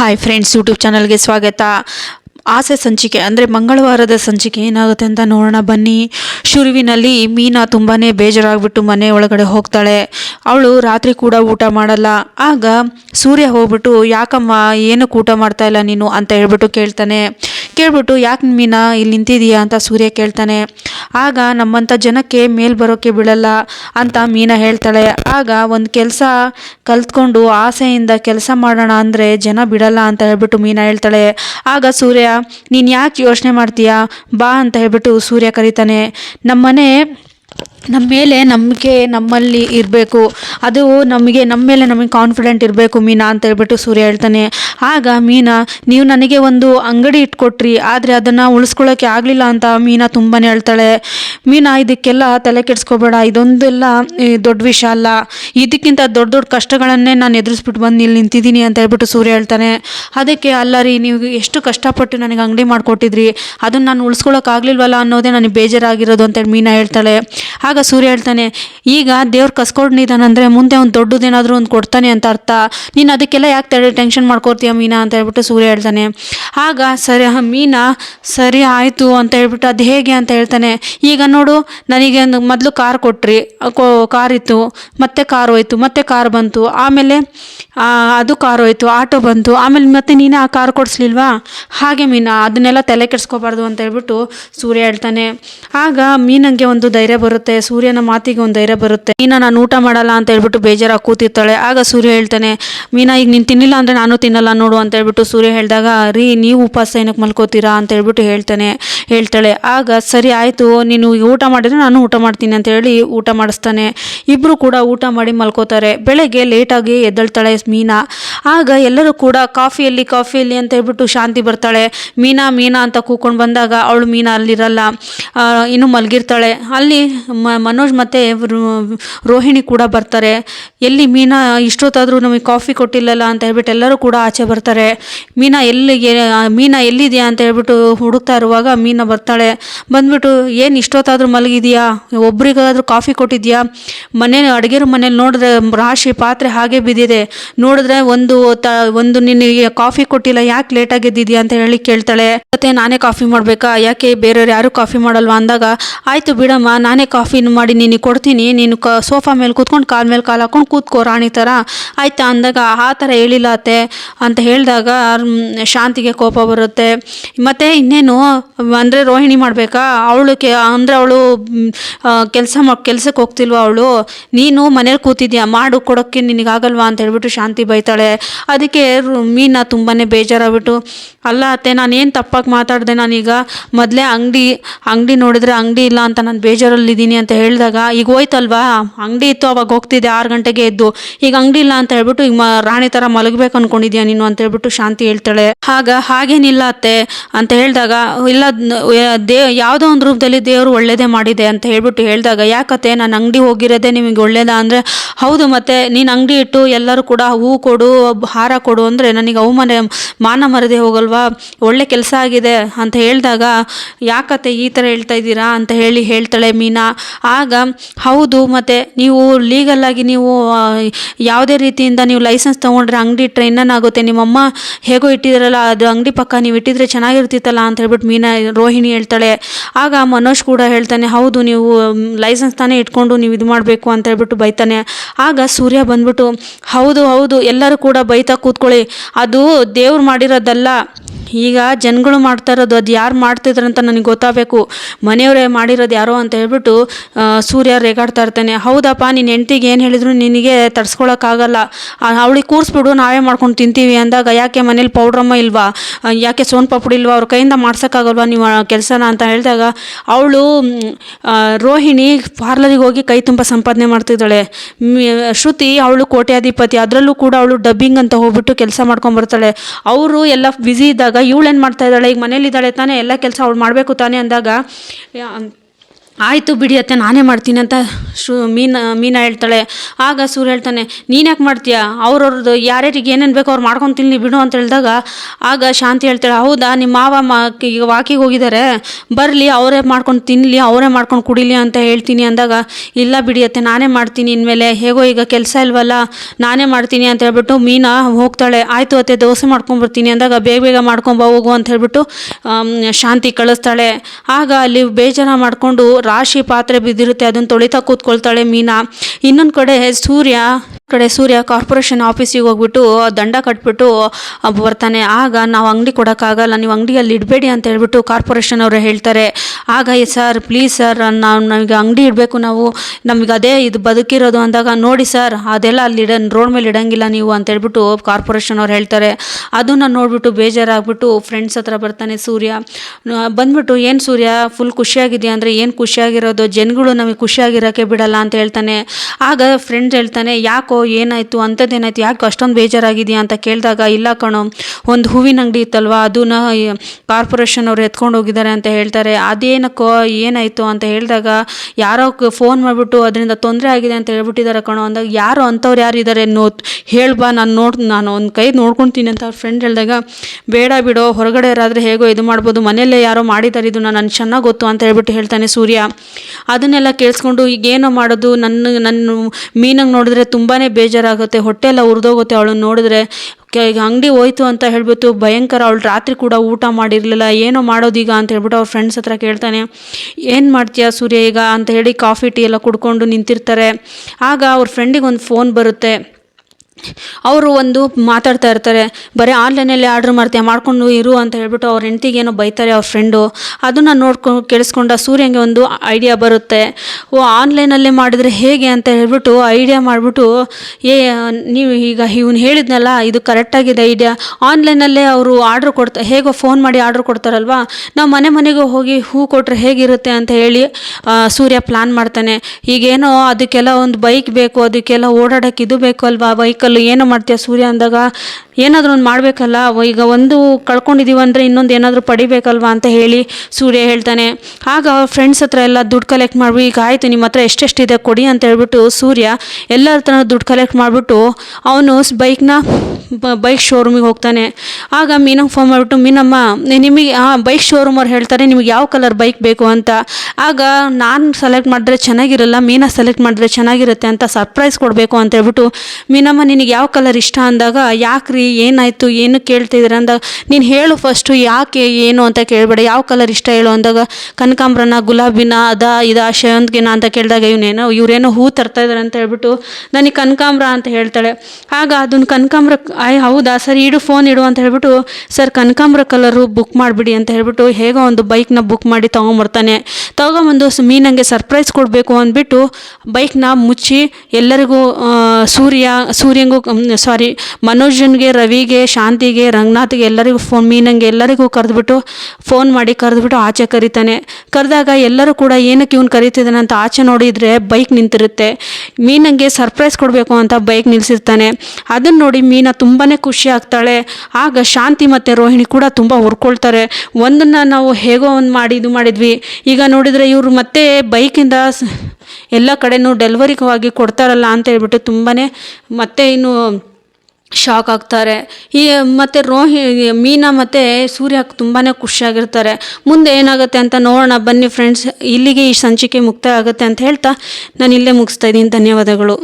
Hi friends YouTube ಚಾನಲ್ಗೆ ಸ್ವಾಗತ. ಆಸೆ ಸಂಚಿಕೆ, ಅಂದರೆ ಮಂಗಳವಾರದ ಸಂಚಿಕೆ ಏನಾಗುತ್ತೆ ಅಂತ ನೋಡೋಣ, ಬನ್ನಿ. ಶುರುವಿನಲ್ಲಿ ಮೀನಾ ತುಂಬಾ ಬೇಜಾರಾಗ್ಬಿಟ್ಟು ಮನೆ ಒಳಗಡೆ ಹೋಗ್ತಾಳೆ. ಅವಳು ರಾತ್ರಿ ಕೂಡ ಊಟ ಮಾಡಲ್ಲ. ಆಗ ಸೂರ್ಯ ಹೋಗ್ಬಿಟ್ಟು, ಯಾಕಮ್ಮ ಏನಕ್ಕೆ ಊಟ ಮಾಡ್ತಾ ಇಲ್ಲ ನೀನು? ಅಂತ ಹೇಳ್ಬಿಟ್ಟು ಕೇಳ್ತಾನೆ. ಕೇಳ್ಬಿಟ್ಟು ಯಾಕೆ ಮೀನಾ ಇಲ್ಲಿ ನಿಂತಿದೀಯಾ ಅಂತ ಸೂರ್ಯ ಕೇಳ್ತಾನೆ. ಆಗ ನಮ್ಮಂಥ ಜನಕ್ಕೆ ಮೇಲ್ ಬರೋಕ್ಕೆ ಬಿಡಲ್ಲ ಅಂತ ಮೀನಾ ಹೇಳ್ತಾಳೆ. ಆಗ ಒಂದು ಕೆಲಸ ಕಲ್ತ್ಕೊಂಡು ಆಸೆಯಿಂದ ಕೆಲಸ ಮಾಡೋಣ ಅಂದರೆ ಜನ ಬಿಡಲ್ಲ ಅಂತ ಹೇಳ್ಬಿಟ್ಟು ಮೀನಾ ಹೇಳ್ತಾಳೆ. ಆಗ ಸೂರ್ಯ, ನೀನು ಯಾಕೆ ಯೋಚನೆ ಮಾಡ್ತೀಯಾ? ಬಾ ಅಂತ ಹೇಳ್ಬಿಟ್ಟು ಸೂರ್ಯ ಕರೀತಾನೆ. ನಮ್ಮನೆ ನಮ್ಮ ಮೇಲೆ ನಂಬಿಕೆ ನಮ್ಮಲ್ಲಿ ಇರಬೇಕು. ಅದು ನಮಗೆ ನಮ್ಮ ಮೇಲೆ ನಮಗೆ ಕಾನ್ಫಿಡೆಂಟ್ ಇರಬೇಕು ಮೀನಾ ಅಂತ ಹೇಳ್ಬಿಟ್ಟು ಸೂರ್ಯ ಹೇಳ್ತಾನೆ. ಆಗ ಮೀನಾ, ನೀವು ನನಗೆ ಒಂದು ಅಂಗಡಿ ಇಟ್ಕೊಟ್ರಿ, ಆದರೆ ಅದನ್ನು ಉಳಿಸ್ಕೊಳ್ಳೋಕ್ಕೆ ಆಗಲಿಲ್ಲ ಅಂತ ಮೀನಾ ತುಂಬಾ ಹೇಳ್ತಾಳೆ. ಮೀನಾ, ಇದಕ್ಕೆಲ್ಲ ತಲೆ ಕೆಡಿಸ್ಕೋಬೇಡ, ಇದೊಂದೆಲ್ಲ ದೊಡ್ಡ ವಿಷಯ ಅಲ್ಲ. ಇದಕ್ಕಿಂತ ದೊಡ್ಡ ದೊಡ್ಡ ಕಷ್ಟಗಳನ್ನೇ ನಾನು ಎದುರಿಸ್ಬಿಟ್ಟು ಬಂದು ಇಲ್ಲಿ ನಿಂತಿದ್ದೀನಿ ಅಂತ ಹೇಳ್ಬಿಟ್ಟು ಸೂರ್ಯ ಹೇಳ್ತಾನೆ. ಅದಕ್ಕೆ ಅಲ್ಲ ರೀ ನೀವು ಎಷ್ಟು ಕಷ್ಟಪಟ್ಟು ನನಗೆ ಅಂಗಡಿ ಮಾಡಿಕೊಟ್ಟಿದ್ರಿ, ಅದನ್ನು ನಾನು ಉಳಿಸ್ಕೊಳ್ಳೋಕ್ಕಾಗಲಿಲ್ವಲ್ಲ ಅನ್ನೋದೇ ನನಗೆ ಬೇಜಾರಾಗಿರೋದು ಅಂತೇಳಿ ಮೀನಾ ಹೇಳ್ತಾಳೆ. ಆಗ ಸೂರ್ಯ ಹೇಳ್ತಾನೆ, ಈಗ ದೇವ್ರು ಕಸ್ಕೊಂಡಿದ್ದಾನಂದರೆ ಮುಂದೆ ಒಂದು ದೊಡ್ಡದೇನಾದರೂ ಒಂದು ಕೊಡ್ತಾನೆ ಅಂತ ಅರ್ಥ. ನೀನು ಅದಕ್ಕೆಲ್ಲ ಯಾಕೆ ತಡೆ ಟೆನ್ಷನ್ ಮಾಡ್ಕೊಡ್ತೀಯ ಮೀನಾ? ಅಂತ ಹೇಳ್ಬಿಟ್ಟು ಸೂರ್ಯ ಹೇಳ್ತಾನೆ. ಆಗ ಸರಿ ಮೀನಾ, ಸರಿ ಆಯಿತು ಅಂತ ಹೇಳ್ಬಿಟ್ಟು ಅದು ಹೇಗೆ ಅಂತ ಹೇಳ್ತಾನೆ. ಈಗ ನೋಡು, ನನಗೆ ಒಂದು ಮೊದಲು ಕಾರ್ ಕೊಟ್ರಿ ಕಾರ್ ಇತ್ತು, ಮತ್ತೆ ಕಾರ್ ಹೋಯ್ತು, ಮತ್ತೆ ಕಾರ್ ಬಂತು, ಆಮೇಲೆ ಅದು ಕಾರ್ ಹೋಯ್ತು, ಆಟೋ ಬಂತು, ಆಮೇಲೆ ಮತ್ತೆ ನೀನೇ ಆ ಕಾರ್ ಕೊಡಿಸ್ಲಿಲ್ವಾ? ಹಾಗೆ ಮೀನಾ, ಅದನ್ನೆಲ್ಲ ತಲೆ ಕೆಡಿಸ್ಕೋಬಾರ್ದು ಅಂತ ಹೇಳ್ಬಿಟ್ಟು ಸೂರ್ಯ ಹೇಳ್ತಾನೆ. ಆಗ ಮೀನಂಗೆ ಒಂದು ಧೈರ್ಯ ಬರುತ್ತೆ. ಸೂರ್ಯನ ಮಾತಿಗೆ ಒಂದು ಧೈರ್ಯ ಬರುತ್ತೆ. ಮೀನಾ, ನಾನು ಊಟ ಮಾಡಲ್ಲ ಅಂತ ಹೇಳ್ಬಿಟ್ಟು ಬೇಜಾರಾಗಿ ಕೂತಿರ್ತಾಳೆ ಆಗ ಸೂರ್ಯ ಹೇಳ್ತಾನೆ, ಮೀನಾ, ಈಗ ನೀನು ತಿನ್ನಿಲ್ಲ ಅಂದರೆ ನಾನು ತಿನ್ನಲ್ಲ ನೋಡು ಅಂತ ಹೇಳ್ಬಿಟ್ಟು ಸೂರ್ಯ ಹೇಳಿದಾಗ, ರೀ, ನೀವು ಉಪವಾಸ ಏನಕ್ಕೆ ಮಲ್ಕೋತೀರಾ ಅಂತ ಹೇಳ್ಬಿಟ್ಟು ಹೇಳ್ತಾನೆ, ಹೇಳ್ತಾಳೆ. ಆಗ, ಸರಿ, ಆಯಿತು, ನೀನು ಊಟ ಮಾಡಿದ್ರೆ ನಾನು ಊಟ ಮಾಡ್ತೀನಿ ಅಂತ ಹೇಳಿ ಊಟ ಮಾಡಿಸ್ತಾನೆ. ಇಬ್ಬರು ಕೂಡ ಊಟ ಮಾಡಿ ಮಲ್ಕೋತಾರೆ. ಬೆಳಗ್ಗೆ ಲೇಟಾಗಿ ಎದ್ದೇಳ್ತಾಳೆ ಮೀನಾ. ಆಗ ಎಲ್ಲರೂ ಕೂಡ ಕಾಫಿಯಲ್ಲಿ ಕಾಫಿಯಲ್ಲಿ ಅಂತ ಹೇಳ್ಬಿಟ್ಟು ಶಾಂತಿ ಬರ್ತಾಳೆ. ಮೀನಾ ಮೀನಾ ಅಂತ ಕೂಕೊಂಡು ಬಂದಾಗ ಅವಳು ಮೀನಾ ಅಲ್ಲಿರಲ್ಲ. ಇನ್ನೂ ಮಲಗಿರ್ತಾಳೆ. ಅಲ್ಲಿ ಮನೋಜ್ ಮತ್ತು ರೋಹಿಣಿ ಕೂಡ ಬರ್ತಾರೆ. ಎಲ್ಲಿ ಮೀನಾ ಇಷ್ಟೊತ್ತಾದರೂ ನಮಗೆ ಕಾಫಿ ಕೊಟ್ಟಿಲ್ಲಲ್ಲ ಅಂತ ಹೇಳ್ಬಿಟ್ಟು ಎಲ್ಲರೂ ಕೂಡ ಆಚೆ ಬರ್ತಾರೆ. ಮೀನಾ ಎಲ್ಲಿ ಮೀನಾ ಎಲ್ಲಿದೆಯಾ ಅಂತ ಹೇಳ್ಬಿಟ್ಟು ಹುಡುಕ್ತಾ ಇರುವಾಗ ಮೀನಾ ಬರ್ತಾಳೆ. ಬಂದ್ಬಿಟ್ಟು, ಏನು ಇಷ್ಟೊತ್ತಾದರೂ ಮಲಗಿದೆಯಾ? ಒಬ್ರಿಗಾದ್ರೂ ಕಾಫಿ ಕೊಟ್ಟಿದ್ಯಾ? ಮನೆ ಅಡುಗೆ ಮನೇಲಿ ನೋಡಿದ್ರೆ ರಾಶಿ ಪಾತ್ರೆ ಹಾಗೆ ಬಿದ್ದಿದೆ. ನೋಡಿದ್ರೆ ಒಂದು ತ, ಒಂದು ನಿನಗೆ ಕಾಫಿ ಕೊಟ್ಟಿಲ್ಲ, ಯಾಕೆ ಲೇಟಾಗಿ ಅಂತ ಹೇಳಿ ಕೇಳ್ತಾಳೆ. ಮತ್ತೆ ನಾನೇ ಕಾಫಿ ಮಾಡಬೇಕಾ? ಯಾಕೆ ಬೇರೆಯವ್ರು ಯಾರು ಕಾಫಿ ಮಾಡಲ್ವಾ ಅಂದಾಗ, ಆಯಿತು ಬಿಡಮ್ಮ, ನಾನೇ ಕಾಫಿ ಮಾಡಿ ನಿನಗೆ ಕೊಡ್ತೀನಿ, ನೀನು ಕ, ಸೋಫಾ ಮೇಲೆ ಕೂತ್ಕೊಂಡು ಕಾಲ್ ಮೇಲೆ ಕಾಲು ಹಾಕೊಂಡು ಕೂತ್ಕೋ ರಾಣಿ ಥರ ಆಯ್ತಾ ಅಂದಾಗ, ಆ ಥರ ಹೇಳಿಲ್ಲ ಅತ್ತೆ ಅಂತ ಹೇಳಿದಾಗ ಶಾಂತಿಗೆ ಕೋಪ ಬರುತ್ತೆ. ಮತ್ತು ಇನ್ನೇನು, ಅಂದರೆ ರೋಹಿಣಿ ಮಾಡಬೇಕಾ? ಅವಳು ಕೆ ಅಂದರೆ ಅವಳು ಕೆಲಸ ಮಾ, ಕೆಲ್ಸಕ್ಕೆ ಹೋಗ್ತಿಲ್ವ ಅವಳು? ನೀನು ಮನೇಲಿ ಕೂತಿದ್ಯಾ? ಮಾಡು, ಕೊಡೋಕ್ಕೆ ನಿನಗಾಗಲ್ವಾ ಅಂತ ಹೇಳ್ಬಿಟ್ಟು ಶಾಂತಿ ಬೈತಾಳೆ. ಅದಕ್ಕೆ ಮೀನಾ ತುಂಬಾ ಬೇಜಾರಾಗ್ಬಿಟ್ಟು, ಅಲ್ಲ ಅತ್ತೆ, ನಾನೇನು ತಪ್ಪಾಗಿ ಮಾತಾಡಿದೆ? ನಾನೀಗ ಮೊದಲೇ ಅಂಗಡಿ ಅಂಗಡಿ ನೋಡಿದ್ರೆ ಅಂಗಡಿ ಇಲ್ಲ ಅಂತ ನಾನು ಬೇಜಾರಲ್ಲಿದ್ದೀನಿ ಅಂತ ಹೇಳಿದಾಗ, ಈಗ ಹೋಯ್ತಲ್ವಾ? ಅಂಗಡಿ ಇತ್ತು, ಅವಾಗ ಹೋಗ್ತಿದ್ದೆ, ಆರು ಗಂಟೆಗೆ ಎದ್ದು. ಈಗ ಅಂಗಡಿ ಇಲ್ಲ ಅಂತ ಹೇಳ್ಬಿಟ್ಟು, ಈಗ ರಾಣಿ ಥರ ಮಲಗಬೇಕು ಅಂದ್ಕೊಂಡಿದ್ಯಾ ನೀನು ಅಂತ ಹೇಳ್ಬಿಟ್ಟು ಶಾಂತಿ ಹೇಳ್ತಾಳೆ. ಆಗ ಹಾಗೇನಿಲ್ಲ ಅತ್ತೆ ಅಂತ ಹೇಳಿದಾಗ, ಇಲ್ಲ ದೇ, ಯಾವುದೋ ಒಂದು ರೂಪದಲ್ಲಿ ದೇವರು ಒಳ್ಳೇದೇ ಮಾಡಿದೆ ಅಂತ ಹೇಳ್ಬಿಟ್ಟು ಹೇಳಿದಾಗ, ಯಾಕತ್ತೆ, ನಾನು ಅಂಗಡಿ ಹೋಗಿರೋದೇ ನಿಮಗೆ ಒಳ್ಳೇದಾ ಅಂದರೆ, ಹೌದು ಮತ್ತೆ ನೀನು ಅಂಗಡಿ ಇಟ್ಟು ಎಲ್ಲರೂ ಕೂಡ ಹೂ ಕೊಡು ಹಾರ ಕೊಡು ಅಂದರೆ ನನಗೆ ಅವಮಾನ, ಮಾನ ಮರದೆ ಹೋಗಲ್ವಾ? ಒಳ್ಳೆ ಕೆಲಸ ಆಗಿದೆ ಅಂತ ಹೇಳಿದಾಗ, ಯಾಕತ್ತೆ ಈ ಥರ ಹೇಳ್ತಾ ಇದ್ದೀರಾ ಅಂತ ಹೇಳಿ ಹೇಳ್ತಾಳೆ ಮೀನಾ. ಆಗ, ಹೌದು ಮತ್ತು ನೀವು ಲೀಗಲ್ಲಾಗಿ ನೀವು ಯಾವುದೇ ರೀತಿಯಿಂದ ನೀವು ಲೈಸೆನ್ಸ್ ತೊಗೊಂಡ್ರೆ ಅಂಗಡಿ ಇಟ್ಟರೆ ಇನ್ನೇನಾಗುತ್ತೆ? ನಿಮ್ಮಮ್ಮ ಹೇಗೋ ಇಟ್ಟಿದ್ದೀರಲ್ಲ ಅದು ಅಂಗಡಿ ಪಕ್ಕ ನೀವು ಇಟ್ಟಿದ್ರೆ ಚೆನ್ನಾಗಿರ್ತಿತ್ತಲ್ಲ ಅಂತ ಹೇಳ್ಬಿಟ್ಟು ಮೀನಾ ರೋಹಿಣಿ ಹೇಳ್ತಾಳೆ. ಆಗ ಮನೋಜ್ ಕೂಡ ಹೇಳ್ತಾನೆ, ಹೌದು ನೀವು ಲೈಸೆನ್ಸ್ ತಾನೇ ಇಟ್ಕೊಂಡು ನೀವು ಇದು ಮಾಡಬೇಕು ಅಂತ ಹೇಳ್ಬಿಟ್ಟು ಬೈತಾನೆ. ಆಗ ಸೂರ್ಯ ಬಂದ್ಬಿಟ್ಟು, ಹೌದು ಹೌದು, ಎಲ್ಲರೂ ಕೂಡ ಬೈತಾ ಕೂತ್ಕೊಳ್ಳಿ. ಅದು ದೇವ್ರು ಮಾಡಿರೋದಲ್ಲ. ಈಗ ಜನಗಳು ಮಾಡ್ತಾ ಇರೋದು, ಅದು ಯಾರು ಮಾಡ್ತಿದ್ರು ಅಂತ ನನಗೆ ಗೊತ್ತಾಗಬೇಕು. ಮನೆಯವರೇ ಮಾಡಿರೋದು ಯಾರೋ ಅಂತ ಹೇಳ್ಬಿಟ್ಟು ಸೂರ್ಯ ರೇಗಾಡ್ತಾ ಇರ್ತಾನೆ. ಹೌದಪ್ಪ ನಿನ್ನ ಹೆಂಡ್ತಿಗೆ ಏನು ಹೇಳಿದ್ರು ನಿನಗೆ ತಡ್ಸ್ಕೊಳಕ್ಕಾಗಲ್ಲ ಅವಳಿಗೆ ಕೂರಿಸ್ಬಿಡು, ನಾವೇ ಮಾಡ್ಕೊಂಡು ತಿಂತೀವಿ ಅಂದಾಗ ಯಾಕೆ ಮನೇಲಿ ಪೌಡ್ರಮ್ಮ ಇಲ್ವಾ? ಯಾಕೆ ಸೋನ್ ಪಾಪುಡಿ ಇಲ್ವಾ? ಅವ್ರ ಕೈಯಿಂದ ಮಾಡ್ಸೋಕ್ಕಾಗಲ್ವಾ ನೀವು ಕೆಲಸನ ಅಂತ ಹೇಳಿದಾಗ, ಅವಳು ರೋಹಿಣಿ ಪಾರ್ಲರಿಗೆ ಹೋಗಿ ಕೈ ತುಂಬ ಸಂಪಾದನೆ ಮಾಡ್ತಿದ್ದಾಳೆ. ಶ್ರುತಿ ಅವಳು ಕೋಟ್ಯಾಧಿಪತಿ, ಅದರಲ್ಲೂ ಕೂಡ ಅವಳು ಡಬ್ಬಿಂಗ್ ಅಂತ ಹೋಗ್ಬಿಟ್ಟು ಕೆಲಸ ಮಾಡ್ಕೊಂಬರ್ತಾಳೆ ಅವರು ಎಲ್ಲ ಬ್ಯುಸಿ ಇದ್ದಾಗ ಇವಳೇನು ಮಾಡ್ತಾ ಇದ್ದಾಳೆ? ಈಗ ಮನೇಲಿದ್ದಾಳೆ ತಾನೇ ಎಲ್ಲ ಕೆಲಸ ಅವಳು ಮಾಡಬೇಕು ತಾನೇ ಅಂದಾಗ ಆಯಿತು ಬಿಡಿ ಅತ್ತೆ, ನಾನೇ ಮಾಡ್ತೀನಿ ಅಂತ ಶು ಮೀನಾ ಮೀನಾ ಹೇಳ್ತಾಳೆ. ಆಗ ಸೂರ್ಯ ಹೇಳ್ತಾನೆ, ನೀನು ಯಾಕೆ ಮಾಡ್ತೀಯ? ಅವ್ರವ್ರದ್ದು ಯಾರ್ಯಾರಿಗೆ ಏನೇನು ಬೇಕೋ ಅವ್ರು ಮಾಡ್ಕೊಂಡು ತಿನ್ನಲಿ ಬಿಡು ಅಂತ ಹೇಳಿದಾಗ, ಆಗ ಶಾಂತಿ ಹೇಳ್ತಾಳೆ, ಹೌದಾ ನಿಮ್ಮ ಮಾವ ಮಾ ಈಗ ವಾಕಿಗೆ ಹೋಗಿದ್ದಾರೆ ಬರಲಿ, ಅವರೇ ಮಾಡ್ಕೊಂಡು ತಿನ್ನಲಿ ಅವರೇ ಮಾಡ್ಕೊಂಡು ಕುಡಿಲಿ ಅಂತ ಹೇಳ್ತೀನಿ ಅಂದಾಗ, ಇಲ್ಲ ಬಿಡಿ ಅತ್ತೆ, ನಾನೇ ಮಾಡ್ತೀನಿ ಇನ್ಮೇಲೆ. ಹೇಗೋ ಈಗ ಕೆಲಸ ಇಲ್ವಲ್ಲ, ನಾನೇ ಮಾಡ್ತೀನಿ ಅಂತ ಹೇಳ್ಬಿಟ್ಟು ಮೀನಾ ಹೋಗ್ತಾಳೆ. ಆಯಿತು ಅತ್ತೆ, ದೋಸೆ ಮಾಡ್ಕೊಂಡ್ಬರ್ತೀನಿ ಅಂದಾಗ, ಬೇಗ ಬೇಗ ಮಾಡ್ಕೊಂಬ ಹೋಗು ಅಂತ ಹೇಳ್ಬಿಟ್ಟು ಶಾಂತಿ ಕಳಿಸ್ತಾಳೆ. ಆಗ ಅಲ್ಲಿ ಬೇಜಾರ ಮಾಡಿಕೊಂಡು ರಾಶಿ ಪಾತ್ರೆ ಬಿದ್ದಿರುತ್ತೆ ಅದನ್ನು ತೊಳಿತಾ ಕೂತ್ಕೊಳ್ತಾಳೆ ಮೀನಾ. ಇನ್ನೊಂದು ಕಡೆ ಸೂರ್ಯ ಕಡೆ ಸೂರ್ಯ ಕಾರ್ಪೊರೇಷನ್ ಆಫೀಸಿಗೆ ಹೋಗ್ಬಿಟ್ಟು ದಂಡ ಕಟ್ಬಿಟ್ಟು ಬರ್ತಾನೆ. ಆಗ ನಾವು ಅಂಗಡಿ ಕೊಡೋಕ್ಕಾಗಲ್ಲ, ನೀವು ಅಂಗಡಿಯಲ್ಲಿ ಇಡಬೇಡಿ ಅಂತ ಹೇಳ್ಬಿಟ್ಟು ಕಾರ್ಪೊರೇಷನ್ ಅವರು ಹೇಳ್ತಾರೆ. ಆಗ ಸರ್, ಪ್ಲೀಸ್ ಸರ್ ನಾವು ನಮಗೆ ಅಂಗಡಿ ಇಡಬೇಕು ನಾವು. ನಮಗೆ ಅದೇ ಇದು ಬದುಕಿರೋದು ಅಂದಾಗ ನೋಡಿ ಸರ್, ಅದೆಲ್ಲ ಅಲ್ಲಿ ಇಡ ರೋಡ್ ಮೇಲೆ ಇಡಂಗಿಲ್ಲ ನೀವು ಅಂತ ಹೇಳ್ಬಿಟ್ಟು ಕಾರ್ಪೊರೇಷನ್ ಅವ್ರು ಹೇಳ್ತಾರೆ. ಅದನ್ನು ನೋಡಿಬಿಟ್ಟು ಬೇಜಾರಾಗ್ಬಿಟ್ಟು ಫ್ರೆಂಡ್ಸ್ ಹತ್ರ ಬರ್ತಾನೆ ಸೂರ್ಯ. ಬಂದ್ಬಿಟ್ಟು ಏನು ಸೂರ್ಯ ಫುಲ್ ಖುಷಿಯಾಗಿದೆಯಾ ಅಂದರೆ ಏನು ಖುಷಿಯಾಗಿರೋದು? ಜನಗಳು ನಮಗೆ ಖುಷಿಯಾಗಿರೋಕ್ಕೆ ಬಿಡಲ್ಲ ಅಂತ ಹೇಳ್ತಾನೆ. ಆಗ ಫ್ರೆಂಡ್ಸ್ ಹೇಳ್ತಾನೆ, ಯಾಕೋ ಏನಾಯಿತು ಅಂಥದ್ದೇನಾಯ್ತು ಯಾಕೆ ಅಷ್ಟೊಂದು ಬೇಜಾರಾಗಿದೆಯಾ ಅಂತ ಕೇಳಿದಾಗ, ಇಲ್ಲ ಕಣೋ, ಒಂದು ಹೂವಿನ ಅಂಗಡಿ ಇತ್ತಲ್ವಾ, ಅದನ್ನ ಕಾರ್ಪೊರೇಷನ್ ಅವ್ರು ಎತ್ಕೊಂಡು ಹೋಗಿದ್ದಾರೆ ಅಂತ ಹೇಳ್ತಾರೆ. ಅದೇನಕ್ಕೋ, ಏನಾಯಿತು ಅಂತ ಹೇಳಿದಾಗ, ಯಾರೋ ಫೋನ್ ಮಾಡಿಬಿಟ್ಟು ಅದರಿಂದ ತೊಂದರೆ ಆಗಿದೆ ಅಂತ ಹೇಳ್ಬಿಟ್ಟಿದ್ದಾರೆ ಕಣೋ, ಅಂದಾಗ ಯಾರು ಅಂಥವ್ರು ಯಾರು ಇದ್ದಾರೆ ನೋ ಹೇಳ್ಬಾ ನಾನು ನೋಡ್, ನಾನು ಒಂದು ಕೈ ನೋಡ್ಕೊತೀನಿ ಅಂತ ಅವ್ರ ಫ್ರೆಂಡ್ ಹೇಳಿದಾಗ, ಬೇಡ ಬಿಡೋ, ಹೊರಗಡೆ ಯಾರಾದರೆ ಹೇಗೋ ಇದು ಮಾಡ್ಬೋದು, ಮನೆಯಲ್ಲೇ ಯಾರೋ ಮಾಡಿದ್ದಾರೆ ಇದು ನನ್ನ ಚೆನ್ನಾಗಿ ಗೊತ್ತು ಅಂತ ಹೇಳ್ಬಿಟ್ಟು ಹೇಳ್ತಾನೆ ಸೂರ್ಯ. ಅದನ್ನೆಲ್ಲ ಕೇಳಿಸ್ಕೊಂಡು ಈಗ ಏನೋ ಮಾಡೋದು, ನನ್ನ ನನ್ನ ಮೀನಂಗೆ ನೋಡಿದ್ರೆ ತುಂಬಾ ಬೇಜಾರಾಗುತ್ತೆ ಹೊಟ್ಟೆ ಎಲ್ಲ ಉರಿದೋಗುತ್ತೆ ಅವಳು ನೋಡಿದ್ರೆ ಅಂಗಡಿ ಹೋಯ್ತು ಅಂತ ಹೇಳ್ಬಿಟ್ಟು ಭಯಂಕರ ಅವಳು ರಾತ್ರಿ ಕೂಡ ಊಟ ಮಾಡಿರಲಿಲ್ಲ, ಏನೋ ಮಾಡೋದೀಗ ಅಂತ ಹೇಳ್ಬಿಟ್ಟು ಅವ್ರ ಫ್ರೆಂಡ್ಸ್ ಹತ್ರ ಕೇಳ್ತಾನೆ, ಏನು ಮಾಡ್ತೀಯಾ ಸೂರ್ಯ ಈಗ? ಅಂತ ಹೇಳಿ ಕಾಫಿ, ಟೀ ಎಲ್ಲ ಕುಡ್ಕೊಂಡು ನಿಂತಿರ್ತಾರೆ. ಆಗ ಅವ್ರ ಫ್ರೆಂಡಿಗೆ ಒಂದು ಫೋನ್ ಬರುತ್ತೆ. ಅವರು ಒಂದು ಮಾತಾಡ್ತಾ ಇರ್ತಾರೆ, ಬರೀ ಆನ್ಲೈನಲ್ಲಿ ಆರ್ಡ್ರ್ ಮಾಡ್ತೀಯ, ಮಾಡ್ಕೊಂಡು ಇರು ಅಂತ ಹೇಳ್ಬಿಟ್ಟು ಅವ್ರ ಹೆಂಡ್ತಿಗೇನೋ ಬೈತಾರೆ ಅವ್ರ ಫ್ರೆಂಡು ಅದನ್ನು ನೋಡ್ಕೊಂಡು ಕೇಳಿಸ್ಕೊಂಡ ಸೂರ್ಯಂಗೆ ಒಂದು ಐಡಿಯಾ ಬರುತ್ತೆ. ಓ, ಆನ್ಲೈನಲ್ಲೇ ಮಾಡಿದರೆ ಹೇಗೆ ಅಂತ ಹೇಳ್ಬಿಟ್ಟು ಐಡಿಯಾ ಮಾಡಿಬಿಟ್ಟು, ಏ, ನೀವು ಈಗ ಇವ್ನು ಹೇಳಿದ್ನಲ್ಲ, ಇದು ಕರೆಕ್ಟಾಗಿದೆ ಐಡಿಯಾ ಆನ್ಲೈನಲ್ಲೇ ಅವರು ಆರ್ಡ್ರ್ ಕೊಡ್ತಾ, ಹೇಗೋ ಫೋನ್ ಮಾಡಿ ಆರ್ಡ್ರ್ ಕೊಡ್ತಾರಲ್ವಾ? ನಾವು ಮನೆ ಮನೆಗೆ ಹೋಗಿ ಹೂ ಕೊಟ್ಟರೆ ಹೇಗಿರುತ್ತೆ ಅಂತ ಹೇಳಿ ಸೂರ್ಯ ಪ್ಲ್ಯಾನ್ ಮಾಡ್ತಾನೆ. ಈಗೇನೋ ಅದಕ್ಕೆಲ್ಲ ಒಂದು ಬೈಕ್ ಬೇಕು, ಅದಕ್ಕೆಲ್ಲ ಓಡಾಡೋಕ್ಕೆ ಇದು ಬೇಕು ಅಲ್ವಾ? ಬೈಕಲ್ಲಿ ಏನೋ ಮಾಡ್ತೀಯ ಸೂರ್ಯ ಅಂದಾಗ, ಏನಾದರೂ ಒಂದು ಮಾಡಬೇಕಲ್ಲ ಈಗ ಒಂದು ಕಳ್ಕೊಂಡಿದ್ದೀವಿ ಅಂದರೆ ಇನ್ನೊಂದು ಏನಾದರೂ ಪಡಿಬೇಕಲ್ವಾ ಅಂತ ಹೇಳಿ ಸೂರ್ಯ ಹೇಳ್ತಾನೆ. ಆಗ ಫ್ರೆಂಡ್ಸ್ ಹತ್ರ ಎಲ್ಲ ದುಡ್ಡು ಕಲೆಕ್ಟ್ ಮಾಡಿ ಈಗ ಆಯಿತು ನಿಮ್ಮ ಹತ್ರ ಎಷ್ಟೆಷ್ಟಿದೆ ಕೊಡಿ ಅಂತ ಹೇಳ್ಬಿಟ್ಟು ಸೂರ್ಯ ಎಲ್ಲರ ಹತ್ರ ದುಡ್ಡು ಕಲೆಕ್ಟ್ ಮಾಡಿಬಿಟ್ಟು ಅವನು ಬೈಕ್ನ ಬೈಕ್ ಶೋರೂಮಿಗೆ ಹೋಗ್ತಾನೆ. ಆಗ ಮೀನಂಗೆ ಫೋನ್ ಮಾಡಿಬಿಟ್ಟು, ಮೀನಮ್ಮ ನಿಮಗೆ, ಆ ಬೈಕ್ ಶೋರೂಮ್ ಅವ್ರು ಹೇಳ್ತಾರೆ, ನಿಮಗೆ ಯಾವ ಕಲರ್ ಬೈಕ್ ಬೇಕು ಅಂತ. ಆಗ ನಾನು ಸೆಲೆಕ್ಟ್ ಮಾಡಿದ್ರೆ ಚೆನ್ನಾಗಿರಲ್ಲ, ಮೀನಾ ಸೆಲೆಕ್ಟ್ ಮಾಡಿದ್ರೆ ಚೆನ್ನಾಗಿರುತ್ತೆ ಅಂತ ಸರ್ಪ್ರೈಸ್ ಕೊಡಬೇಕು ಅಂತ ಹೇಳ್ಬಿಟ್ಟು, ಮೀನಮ್ಮ ನಿನಗೆ ಯಾವ ಕಲರ್ ಇಷ್ಟ ಅಂದಾಗ, ಯಾಕ್ರಿ, ಏನಾಯಿತು, ಏನು ಕೇಳ್ತಿದ್ದೀರ ಅಂದಾಗ, ನೀನು ಹೇಳು ಫಸ್ಟು ಯಾಕೆ, ಏನು ಅಂತ ಕೇಳಬೇಡ. ಯಾವ ಕಲರ್ ಇಷ್ಟ ಹೇಳು ಅಂದಾಗ, ಕನಕಾಂಬ್ರನ, ಗುಲಾಬಿನ, ಅದ, ಇದ ಶೇವಂತಿಗೆನ ಅಂತ ಕೇಳಿದಾಗ ಇವನೇನೋ, ಇವರೇನೋ ಹೂ ತರ್ತಾ ಇದ್ದಾರೆ ಅಂತ ಹೇಳ್ಬಿಟ್ಟು ನನಗೆ ಕನಕಾಂಬ್ರ ಅಂತ ಹೇಳ್ತಾಳೆ. ಆಗ ಅದನ್ನು ಕನಕಾಂಬ್ರ, ಆಯ್, ಹೌದಾ, ಸರ್ ಇಡು ಫೋನ್ ಇಡು ಅಂತ ಹೇಳ್ಬಿಟ್ಟು, ಸರ್, ಕನಕಾಂಬ್ರ ಕಲರು ಬುಕ್ ಮಾಡಿಬಿಡಿ ಅಂತ ಹೇಳ್ಬಿಟ್ಟು ಹೇಗೋ ಒಂದು ಬೈಕ್ನ ಬುಕ್ ಮಾಡಿ ತೊಗೊಂಬರ್ತಾನೆ. ತೊಗೊಂಬಂದು ಮೀನು ಮೀನಂಗೆ ಸರ್ಪ್ರೈಸ್ ಕೊಡಬೇಕು ಅಂದ್ಬಿಟ್ಟು ಬೈಕ್ನ ಮುಚ್ಚಿ ಎಲ್ಲರಿಗೂ ಸೂರ್ಯ ಸೂರ್ಯ ಸಾರಿ ಮನೋಜನ್ಗೆ ರವಿಗೆ, ಶಾಂತಿಗೆ, ರಂಗನಾಥ್ಗೆ ಎಲ್ಲರಿಗೂ ಫೋನ್ ಮೀನಂಗೆ ಎಲ್ಲರಿಗೂ ಕರೆದ್ಬಿಟ್ಟು ಫೋನ್ ಮಾಡಿ ಕರೆದ್ಬಿಟ್ಟು ಆಚೆ ಕರಿತಾನೆ. ಕರೆದಾಗ ಎಲ್ಲರೂ ಕೂಡ ಏನಕ್ಕೆ ಇವ್ನು ಕರಿತಿದ್ದಾನೆ ಅಂತ ಆಚೆ ನೋಡಿದರೆ ಬೈಕ್ ನಿಂತಿರುತ್ತೆ. ಮೀನಂಗೆ ಸರ್ಪ್ರೈಸ್ ಕೊಡಬೇಕು ಅಂತ ಬೈಕ್ ನಿಲ್ಲಿಸಿರ್ತಾನೆ ಅದನ್ನು ನೋಡಿ ಮೀನಾ ತುಂಬಾ ಖುಷಿ ಆಗ್ತಾಳೆ. ಆಗ ಶಾಂತಿ ಮತ್ತು ರೋಹಿಣಿ ಕೂಡ ತುಂಬ ಹುರ್ಕೊಳ್ತಾರೆ. ಒಂದನ್ನು ನಾವು ಹೇಗೋ ಒಂದು ಮಾಡಿ ಇದು ಮಾಡಿದ್ವಿ. ಈಗ ನೋಡಿದರೆ ಇವರು ಮತ್ತೆ ಬೈಕಿಂದ ಎಲ್ಲ ಕಡೆನೂ ಡೆಲಿವರಿಗಾಗಿ ಕೊಡ್ತಾರಲ್ಲ ಅಂತ ಹೇಳ್ಬಿಟ್ಟು ತುಂಬಾ ಮತ್ತೆ ಇನ್ನು ಶಾಕ್ ಆಗ್ತಾರೆ. ಈ, ಮತ್ತು ರೋಹಿ ಮೀನಾ ಮತ್ತು ಸೂರ್ಯ ತುಂಬಾ ಖುಷಿಯಾಗಿರ್ತಾರೆ. ಮುಂದೆ ಏನಾಗುತ್ತೆ ಅಂತ ನೋಡೋಣ. ಬನ್ನಿ ಫ್ರೆಂಡ್ಸ್ ಇಲ್ಲಿಗೆ ಈ ಸಂಚಿಕೆ ಮುಕ್ತಾಯ ಆಗುತ್ತೆ ಅಂತ ಹೇಳ್ತಾ ನಾನು ಇಲ್ಲೇ ಮುಗಿಸ್ತಾ ಇದ್ದೀನಿ. ಧನ್ಯವಾದಗಳು.